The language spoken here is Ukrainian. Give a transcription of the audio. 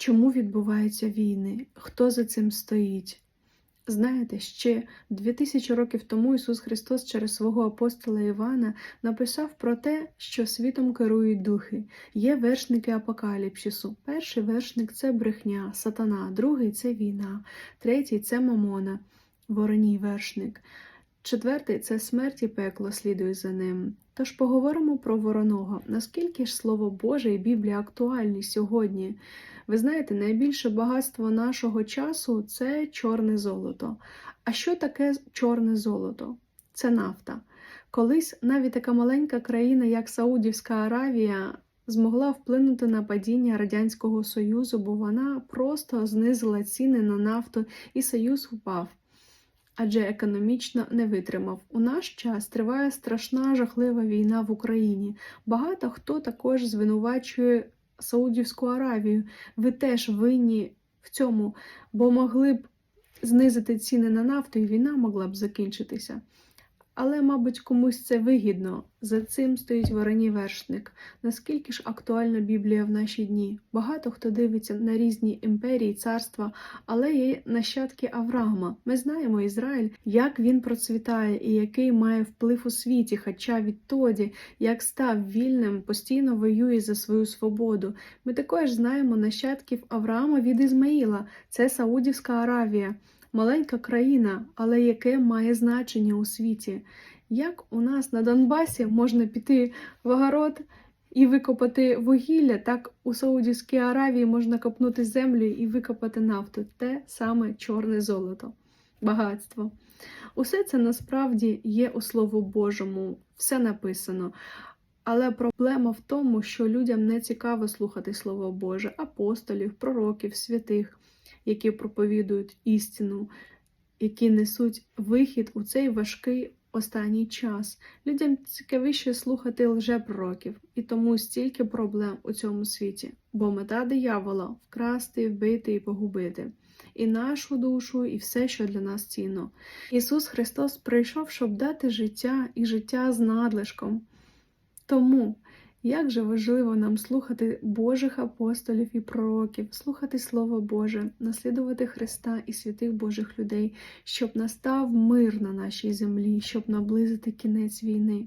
Чому відбуваються війни? Хто за цим стоїть? Знаєте, ще 2000 років тому Ісус Христос через свого апостола Івана написав про те, що світом керують духи. Є вершники апокаліпсису. Перший вершник це брехня, сатана, другий це війна, третій це мамона, вороній вершник. Четвертий це смерть і пекло слідує за ним. Тож поговоримо про вороного. Наскільки ж Слово Боже і Біблія актуальні сьогодні? Ви знаєте, найбільше багатство нашого часу це чорне золото. А що таке чорне золото? Це нафта. Колись навіть така маленька країна, як Саудівська Аравія, змогла вплинути на падіння Радянського Союзу, бо вона просто знизила ціни на нафту, і Союз впав. Адже економічно не витримав. У наш час триває страшна жахлива війна в Україні. Багато хто також звинувачує Саудівську Аравію. Ви теж винні в цьому, бо могли б знизити ціни на нафту, і війна могла б закінчитися. Але, мабуть, комусь це вигідно. За цим стоїть вороній вершник. Наскільки ж актуальна Біблія в наші дні? Багато хто дивиться на різні імперії, царства, але є нащадки Авраама. Ми знаємо Ізраїль, як він процвітає і який має вплив у світі, хоча відтоді, як став вільним, постійно воює за свою свободу. Ми також знаємо нащадків Авраама від Ізмаїла, це Саудівська Аравія. Маленька країна, але яке має значення у світі. Як у нас на Донбасі можна піти в огород і викопати вугілля, так у Саудівській Аравії можна копнути землю і викопати нафту. Те саме чорне золото, багатство. Усе це насправді є у Слову Божому, все написано. Але проблема в тому, що людям не цікаво слухати Слово Боже, апостолів, пророків, святих які проповідують істину, які несуть вихід у цей важкий останній час. Людям цікавіше слухати лжепророків, і тому стільки проблем у цьому світі, бо мета диявола вкрасти, вбити і погубити. І нашу душу, і все, що для нас цінно. Ісус Христос прийшов, щоб дати життя і життя з надлишком. Тому як же важливо нам слухати Божих апостолів і пророків, слухати Слово Боже, наслідувати Христа і святих Божих людей, щоб настав мир на нашій землі, щоб наблизити кінець війни.